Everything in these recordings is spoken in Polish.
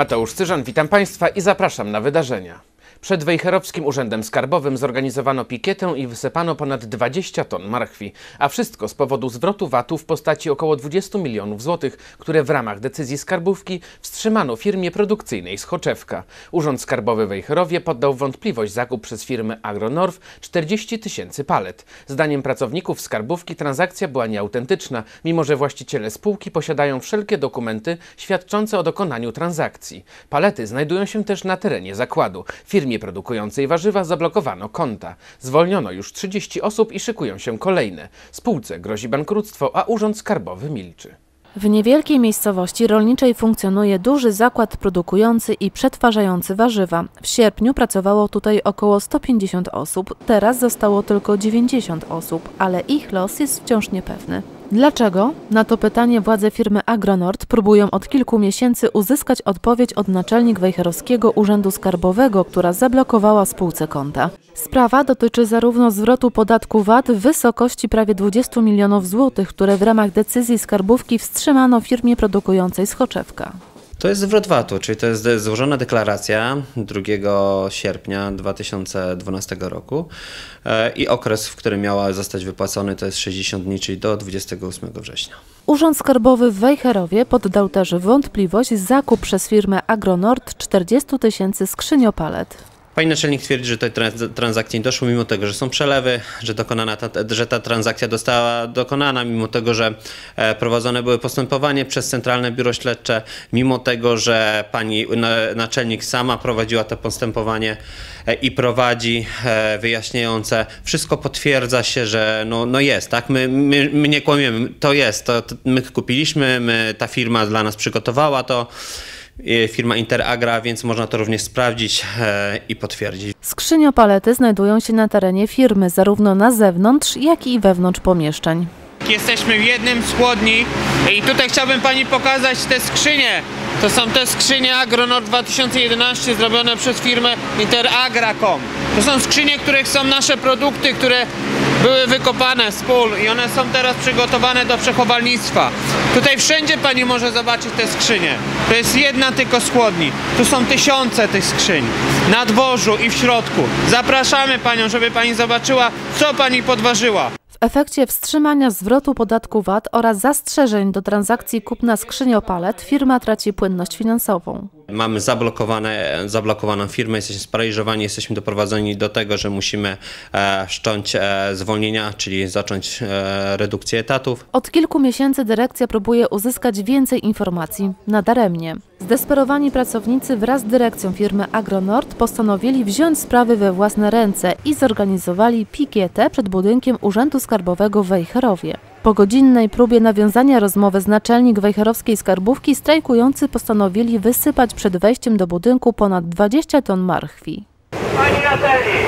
Mateusz Cyżan, witam Państwa i zapraszam na wydarzenia. Przed Wejherowskim Urzędem Skarbowym zorganizowano pikietę i wysypano ponad 20 ton marchwi, a wszystko z powodu zwrotu VAT-u w postaci około 20 milionów złotych, które w ramach decyzji skarbówki wstrzymano firmie produkcyjnej z Choczewka. Urząd Skarbowy Wejherowie poddał wątpliwość zakup przez firmę Agronorf 40 tysięcy palet. Zdaniem pracowników skarbówki transakcja była nieautentyczna, mimo że właściciele spółki posiadają wszelkie dokumenty świadczące o dokonaniu transakcji. Palety znajdują się też na terenie zakładu. Firmie produkującej warzywa zablokowano konta. Zwolniono już 30 osób i szykują się kolejne. Spółce grozi bankructwo, a Urząd Skarbowy milczy. W niewielkiej miejscowości rolniczej funkcjonuje duży zakład produkujący i przetwarzający warzywa. W sierpniu pracowało tutaj około 150 osób, teraz zostało tylko 90 osób, ale ich los jest wciąż niepewny. Dlaczego? Na to pytanie władze firmy Agronord próbują od kilku miesięcy uzyskać odpowiedź od naczelnik Wejherowskiego Urzędu Skarbowego, która zablokowała spółce konta. Sprawa dotyczy zarówno zwrotu podatku VAT w wysokości prawie 20 milionów złotych, które w ramach decyzji skarbówki wstrzymano firmie produkującej z Choczewka. To jest zwrot VAT-u, czyli to jest złożona deklaracja 2 sierpnia 2012 roku e, i okres, w którym miała zostać wypłacony to jest 60 dni, czyli do 28 września. Urząd Skarbowy w Wejherowie poddał też wątpliwość zakup przez firmę Agronord 40 tysięcy skrzyniopalet. Pani naczelnik twierdzi, że tej trans- transakcji nie doszło, mimo tego, że są przelewy, że, dokonana ta, że ta transakcja została dokonana, mimo tego, że e, prowadzone były postępowanie przez Centralne Biuro Śledcze, mimo tego, że pani na, naczelnik sama prowadziła to postępowanie e, i prowadzi e, wyjaśniające. Wszystko potwierdza się, że no, no jest, tak? My, my, my nie kłamiemy, to jest, to, to my kupiliśmy, my, ta firma dla nas przygotowała to firma Interagra, więc można to również sprawdzić e, i potwierdzić. Skrzyniopalety znajdują się na terenie firmy, zarówno na zewnątrz, jak i wewnątrz pomieszczeń. Jesteśmy w jednym z chłodni i tutaj chciałbym Pani pokazać te skrzynie. To są te skrzynie Agronord 2011 zrobione przez firmę Interagra.com. To są skrzynie, w których są nasze produkty, które były wykopane z pól i one są teraz przygotowane do przechowalnictwa. Tutaj wszędzie Pani może zobaczyć te skrzynie. To jest jedna tylko z chłodni. Tu są tysiące tych skrzyń. Na dworzu i w środku. Zapraszamy Panią, żeby Pani zobaczyła, co Pani podważyła. Efekcie wstrzymania zwrotu podatku VAT oraz zastrzeżeń do transakcji kupna skrzyniopalет firma traci płynność finansową. Mamy zablokowane, zablokowaną firmę, jesteśmy sparaliżowani, jesteśmy doprowadzeni do tego, że musimy e, wszcząć e, zwolnienia, czyli zacząć e, redukcję etatów. Od kilku miesięcy dyrekcja próbuje uzyskać więcej informacji, nadaremnie. Zdesperowani pracownicy wraz z dyrekcją firmy Agronord postanowili wziąć sprawy we własne ręce i zorganizowali pikietę przed budynkiem Urzędu Skarbowego w Wejherowie. Po godzinnej próbie nawiązania rozmowy z naczelnik wejherowskiej skarbówki strajkujący postanowili wysypać przed wejściem do budynku ponad 20 ton marchwi. Pani naczelnik,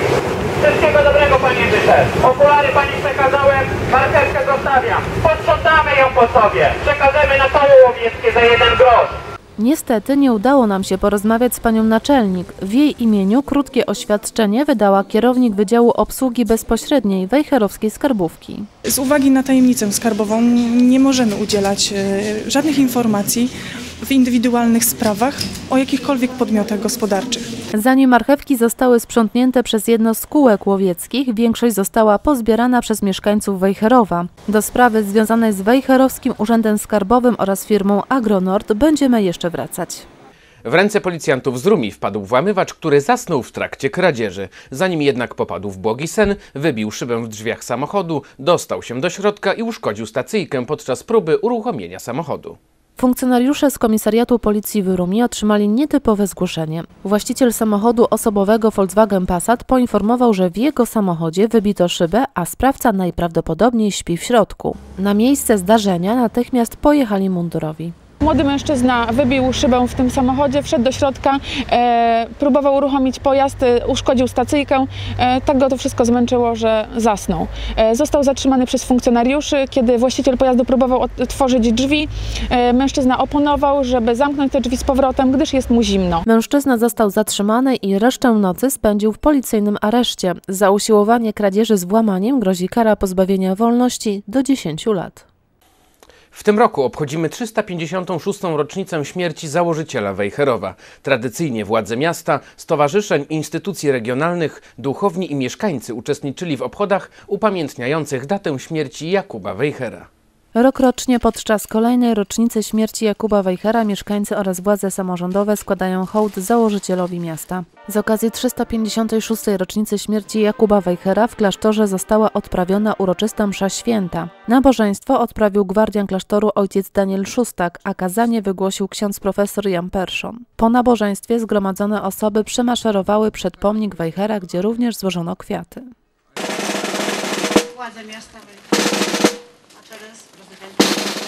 wszystkiego dobrego Pani życzę. Okulary Pani przekazałem, marchewkę zostawiam. Posprzątamy ją po sobie. Przekażemy na koło łowieckie za jeden grosz. Niestety nie udało nam się porozmawiać z panią naczelnik. W jej imieniu krótkie oświadczenie wydała kierownik Wydziału Obsługi Bezpośredniej Wejherowskiej Skarbówki. Z uwagi na tajemnicę skarbową nie możemy udzielać e, żadnych informacji w indywidualnych sprawach o jakichkolwiek podmiotach gospodarczych. Zanim marchewki zostały sprzątnięte przez jedno z kółek łowieckich, większość została pozbierana przez mieszkańców Wejherowa. Do sprawy związanej z Wejherowskim Urzędem Skarbowym oraz firmą Agronord będziemy jeszcze wracać. W ręce policjantów z Rumi wpadł włamywacz, który zasnął w trakcie kradzieży. Zanim jednak popadł w błogi sen, wybił szybę w drzwiach samochodu, dostał się do środka i uszkodził stacyjkę podczas próby uruchomienia samochodu. Funkcjonariusze z komisariatu policji w Rumi otrzymali nietypowe zgłoszenie. Właściciel samochodu osobowego Volkswagen Passat poinformował, że w jego samochodzie wybito szybę, a sprawca najprawdopodobniej śpi w środku. Na miejsce zdarzenia natychmiast pojechali mundurowi. Młody mężczyzna wybił szybę w tym samochodzie, wszedł do środka, e, próbował uruchomić pojazd, e, uszkodził stacyjkę. E, tak go to wszystko zmęczyło, że zasnął. E, został zatrzymany przez funkcjonariuszy. Kiedy właściciel pojazdu próbował otworzyć drzwi, e, mężczyzna oponował, żeby zamknąć te drzwi z powrotem, gdyż jest mu zimno. Mężczyzna został zatrzymany i resztę nocy spędził w policyjnym areszcie. Za usiłowanie kradzieży z włamaniem grozi kara pozbawienia wolności do 10 lat. W tym roku obchodzimy 356. rocznicę śmierci założyciela Wejherowa. Tradycyjnie władze miasta, stowarzyszeń, instytucji regionalnych, duchowni i mieszkańcy uczestniczyli w obchodach upamiętniających datę śmierci Jakuba Wejhera. Rokrocznie podczas kolejnej rocznicy śmierci Jakuba Wejhera mieszkańcy oraz władze samorządowe składają hołd założycielowi miasta. Z okazji 356. rocznicy śmierci Jakuba Wejhera w klasztorze została odprawiona uroczysta msza święta. Nabożeństwo odprawił gwardian klasztoru ojciec Daniel Szustak, a kazanie wygłosił ksiądz profesor Jan Perszon. Po nabożeństwie zgromadzone osoby przemaszerowały przed pomnik Wejhera, gdzie również złożono kwiaty. władze miasta Wejherowa na czele z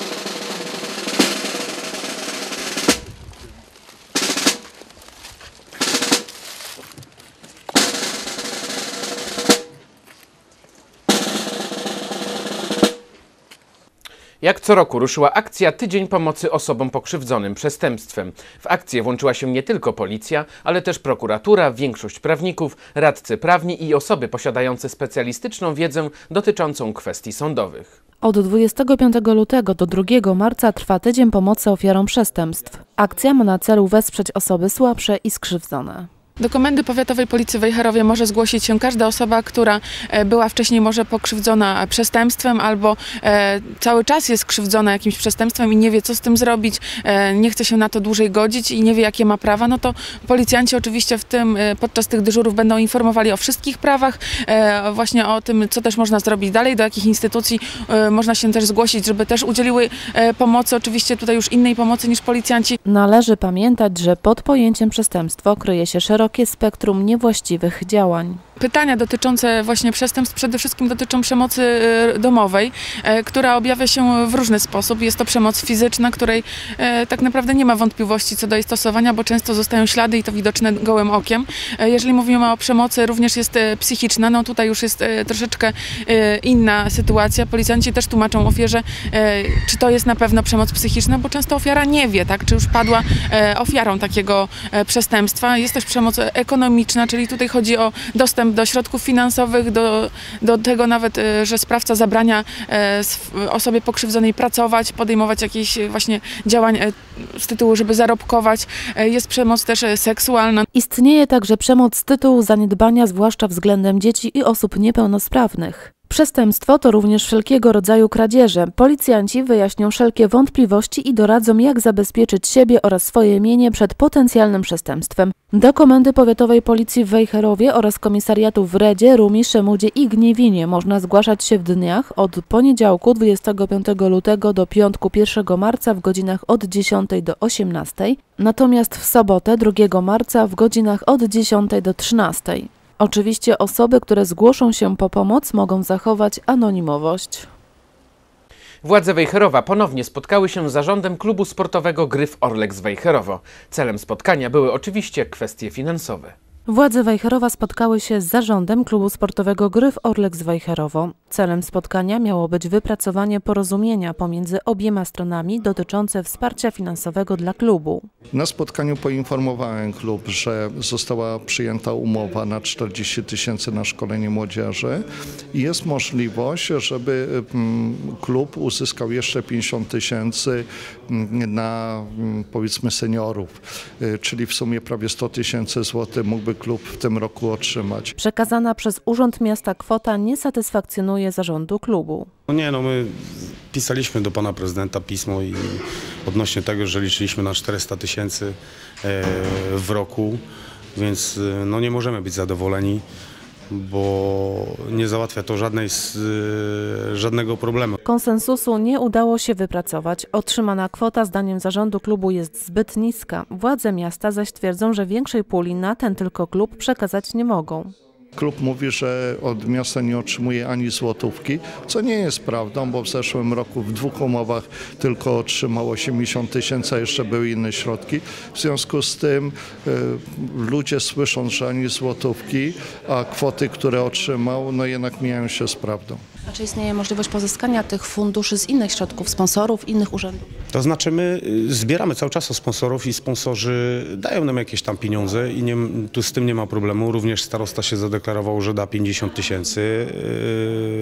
Jak co roku ruszyła akcja Tydzień Pomocy Osobom Pokrzywdzonym Przestępstwem. W akcję włączyła się nie tylko policja, ale też prokuratura, większość prawników, radcy prawni i osoby posiadające specjalistyczną wiedzę dotyczącą kwestii sądowych. Od 25 lutego do 2 marca trwa tydzień pomocy ofiarom przestępstw. Akcja ma na celu wesprzeć osoby słabsze i skrzywdzone. Do Komendy Powiatowej Policji w Wejherowie może zgłosić się każda osoba, która e, była wcześniej może pokrzywdzona przestępstwem albo e, cały czas jest krzywdzona jakimś przestępstwem i nie wie, co z tym zrobić, e, nie chce się na to dłużej godzić i nie wie, jakie ma prawa, no to policjanci oczywiście w tym, podczas tych dyżurów będą informowali o wszystkich prawach, właśnie o tym, co też można zrobić dalej, do jakich instytucji można się też zgłosić, żeby też udzieliły pomocy, oczywiście tutaj już innej pomocy niż policjanci. Należy pamiętać, że pod pojęciem przestępstwo kryje się szerokie spektrum niewłaściwych działań. Pytania dotyczące właśnie przestępstw przede wszystkim dotyczą przemocy e, domowej, e, która objawia się w różny sposób. Jest to przemoc fizyczna, której e, tak naprawdę nie ma wątpliwości co do jej stosowania, bo często zostają ślady i to widoczne gołym okiem. Jeżeli mówimy o przemocy, również jest psychiczna, no tutaj już jest troszeczkę inna sytuacja. Policjanci też tłumaczą ofierze, czy to jest na pewno przemoc psychiczna, bo często ofiara nie wie, tak, czy już padła ofiarą takiego przestępstwa. Jest też przemoc ekonomiczna, czyli tutaj chodzi o dostęp do środków finansowych, do, do tego nawet, e, że sprawca zabrania e, osobie pokrzywdzonej pracować, podejmować jakieś e, właśnie działań z tytułu, żeby zarobkować. Jest przemoc też seksualna. Istnieje także przemoc z tytułu zaniedbania, zwłaszcza względem dzieci i osób niepełnosprawnych. Przestępstwo to również wszelkiego rodzaju kradzieże. Policjanci wyjaśnią wszelkie wątpliwości i doradzą, jak zabezpieczyć siebie oraz swoje mienie przed potencjalnym przestępstwem. Do Komendy Powiatowej Policji w Wejherowie oraz komisariatu w Redzie, Rumi, Szemudzie i Gniewinie można zgłaszać się w dniach od poniedziałku 25 lutego do piątku 1 marca w godzinach od 10 do 18, natomiast w sobotę 2 marca w godzinach od 10 do 13. Oczywiście osoby, które zgłoszą się po pomoc, mogą zachować anonimowość. Władze Wejherowa ponownie spotkały się z zarządem klubu sportowego Gryf Orlek z Wejherowo. Celem spotkania były oczywiście kwestie finansowe. Władze Wejherowa spotkały się z zarządem klubu sportowego Gryf Orlek z Wejherowo. Celem spotkania miało być wypracowanie porozumienia pomiędzy obiema stronami dotyczące wsparcia finansowego dla klubu. Na spotkaniu poinformowałem klub, że została przyjęta umowa na 40 tysięcy na szkolenie młodzieży i jest możliwość, żeby mm, klub uzyskał jeszcze 50 tysięcy mm, na mm, powiedzmy seniorów, Y, czyli w sumie prawie 100 tysięcy złotych mógłby klub w tym roku otrzymać. Przekazana przez Urząd Miasta kwota nie satysfakcjonuje zarządu klubu. No nie, no my pisaliśmy do pana prezydenta pismo i odnośnie tego, że liczyliśmy na 400 tysięcy e, w roku, więc e, no nie możemy być zadowoleni, bo nie załatwia to żadnej, e, żadnego problemu. Konsensusu nie udało się wypracować. Otrzymana kwota zdaniem zarządu klubu jest zbyt niska. Władze miasta zaś twierdzą, że większej puli na ten tylko klub przekazać nie mogą. Klub mówi, że od miasta nie otrzymuje ani złotówki, co nie jest prawdą, bo w zeszłym roku w dwóch umowach tylko otrzymał 80 tysięcy, a jeszcze były inne środki. W związku z tym y, ludzie słysząc, że ani złotówki, a kwoty, które otrzymał, no jednak mijają się z prawdą. A czy istnieje możliwość pozyskania tych funduszy z innych środków, sponsorów, innych urzędów? To znaczy my y, zbieramy cały czas sponsorów i sponsorzy dają nam jakieś tam pieniądze i nie, tu z tym nie ma problemu. Również starosta się zadeklarował, że da 50 tysięcy.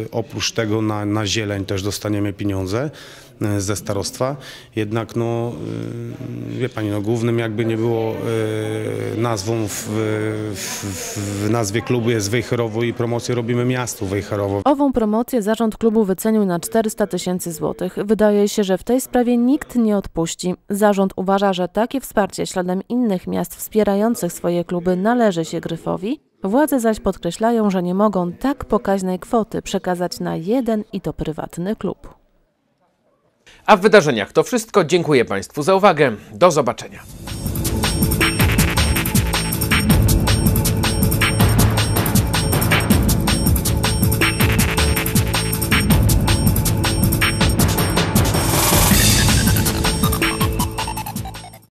Yy, oprócz tego na, na zieleń też dostaniemy pieniądze ze starostwa. Jednak no, yy, wie pani, no głównym jakby nie było yy, nazwą w, w, w nazwie klubu jest Wejherowo i promocję robimy miastu Wejherowo. Ową promocję zarząd klubu wycenił na 400 tysięcy złotych. Wydaje się, że w tej sprawie nikt nie odpuści. Zarząd uważa, że takie wsparcie śladem innych miast wspierających swoje kluby należy się Gryfowi. Władze zaś podkreślają, że nie mogą tak pokaźnej kwoty przekazać na jeden i to prywatny klub. A w wydarzeniach to wszystko. Dziękuję Państwu za uwagę. Do zobaczenia.